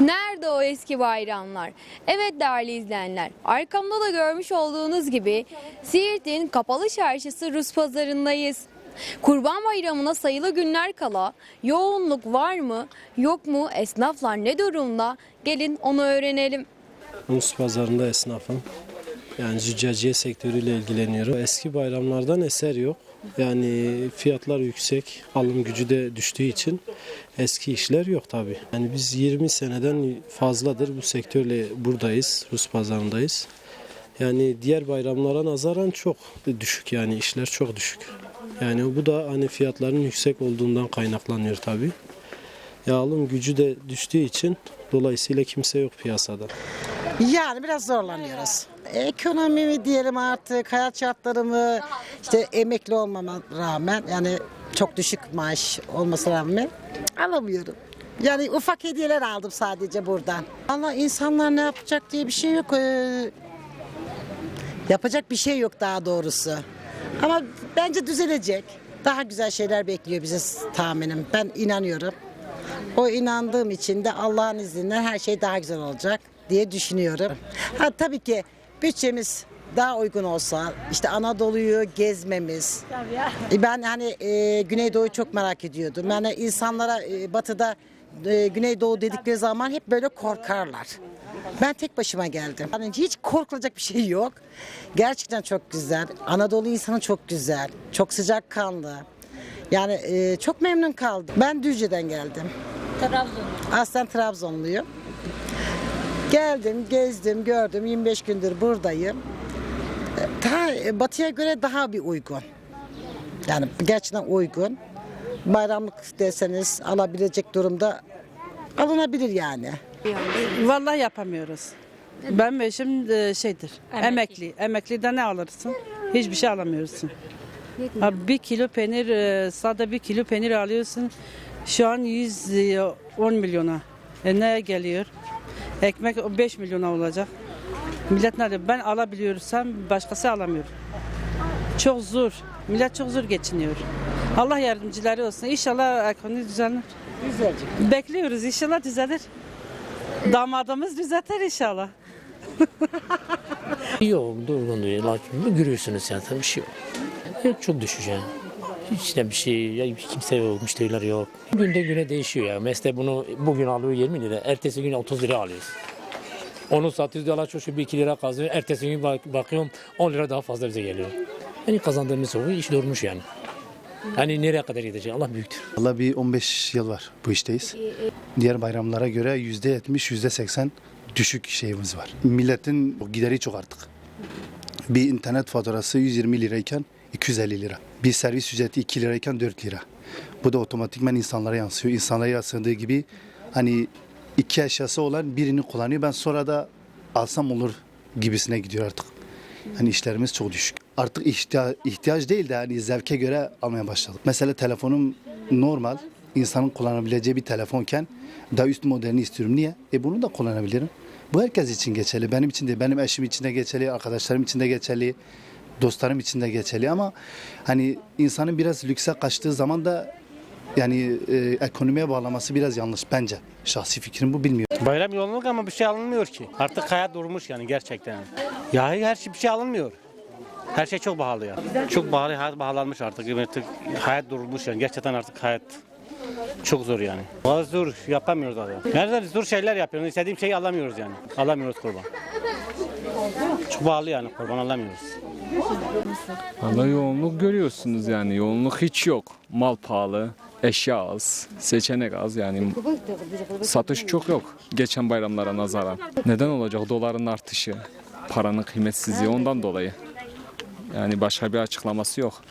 Nerede o eski bayramlar? Evet değerli izleyenler, arkamda da görmüş olduğunuz gibi Siirt'in kapalı çarşısı Rus pazarındayız. Kurban Bayramı'na sayılı günler kala yoğunluk var mı, yok mu, esnaflar ne durumda? Gelin onu öğrenelim. Rus pazarında esnafım. Yani züccaciye sektörüyle ilgileniyorum. Eski bayramlardan eser yok. Yani fiyatlar yüksek, alım gücü de düştüğü için eski işler yok tabii. Yani biz 20 seneden fazladır bu sektörle buradayız, Rus pazarındayız. Yani diğer bayramlara nazaran çok düşük yani işler çok düşük. Yani bu da hani fiyatların yüksek olduğundan kaynaklanıyor tabii. Ya alım gücü de düştüğü için dolayısıyla kimse yok piyasada. Yani biraz zorlanıyoruz. Ekonomi mi diyelim artık, hayat şartları mı, işte emekli olmama rağmen yani çok düşük maaş olmasına rağmen alamıyorum. Yani ufak hediyeler aldım sadece buradan. Allah insanlar ne yapacak diye bir şey yok. Ee, yapacak bir şey yok daha doğrusu. Ama bence düzelecek. Daha güzel şeyler bekliyor bize tahminim. Ben inanıyorum. O inandığım için de Allah'ın izniyle her şey daha güzel olacak diye düşünüyorum. Ha tabii ki bütçemiz daha uygun olsa işte Anadolu'yu gezmemiz. E, Ben hani e, Güneydoğu'yu çok merak ediyordum. Yani insanlara e, batıda e, Güneydoğu dedikleri zaman hep böyle korkarlar. Ben tek başıma geldim. Yani hiç korkulacak bir şey yok. Gerçekten çok güzel. Anadolu insanı çok güzel. Çok sıcakkanlı. Yani e, çok memnun kaldım. Ben Düzce'den geldim. Aslen Trabzonluyum. Geldim, gezdim, gördüm. 25 gündür buradayım. Daha, e, batıya göre daha bir uygun. Yani gerçekten uygun. Bayramlık deseniz alabilecek durumda alınabilir yani. Vallahi yapamıyoruz. Ben ve eşim e, şeydir, emekli. Emekli. ne alırsın? Hiçbir şey alamıyorsun. Abi bir kilo peynir, e, sade bir kilo peynir alıyorsun. Şu an 110 milyona. E ne geliyor? Ekmek 5 milyona olacak. Millet nerede? Ben alabiliyorsam başkası alamıyor. Çok zor. Millet çok zor geçiniyor. Allah yardımcıları olsun. İnşallah ekonomi düzenler. Güzelce. Bekliyoruz inşallah düzelir. Damadımız düzeltir inşallah. Yok durgun değil. Lakin görüyorsunuz zaten bir şey yok. Çok yani. Hiç de bir şey, ya kimse yok, müşteriler yok. Günde güne değişiyor ya. Mesela bunu bugün alıyor 20 lira, ertesi gün 30 lira alıyoruz. Onu satıyoruz diyorlar şu 1-2 lira kazanıyor. Ertesi gün bak, bakıyorum 10 lira daha fazla bize geliyor. Yani kazandığımız o iş durmuş yani. Hani nereye kadar gidecek Allah büyüktür. Valla bir 15 yıl var bu işteyiz. Diğer bayramlara göre %70, %80 düşük şeyimiz var. Milletin gideri çok artık. Bir internet faturası 120 lirayken 250 lira. Bir servis ücreti 2 lirayken 4 lira. Bu da otomatikman insanlara yansıyor. İnsanlara yansıdığı gibi hani iki eşyası olan birini kullanıyor. Ben sonra da alsam olur gibisine gidiyor artık. Hani işlerimiz çok düşük. Artık ihtiyaç, ihtiyaç değil de hani zevke göre almaya başladık. Mesela telefonum normal, insanın kullanabileceği bir telefonken daha üst modelini istiyorum. Niye? E bunu da kullanabilirim. Bu herkes için geçerli. Benim için de, benim eşim için de geçerli, arkadaşlarım için de geçerli, dostlarım için de geçerli ama hani insanın biraz lükse kaçtığı zaman da yani e, ekonomiye bağlaması biraz yanlış bence. Şahsi fikrim bu bilmiyorum. Bayram yoğunluk ama bir şey alınmıyor ki. Artık hayat durmuş yani gerçekten. Ya her şey bir şey alınmıyor. Her şey çok pahalı ya. Çok pahalı, hayat pahalanmış artık. artık hayat durmuş yani. Gerçekten artık hayat çok zor yani. Bazı zor yapamıyoruz abi. Nerede zor şeyler yapıyoruz. İstediğim şeyi alamıyoruz yani. Alamıyoruz kurban. Çok pahalı yani kurban alamıyoruz. Valla yoğunluk görüyorsunuz yani. Yoğunluk hiç yok. Mal pahalı, eşya az, seçenek az yani. Satış çok yok geçen bayramlara nazaran. Neden olacak doların artışı, paranın kıymetsizliği ondan dolayı. Yani başka bir açıklaması yok.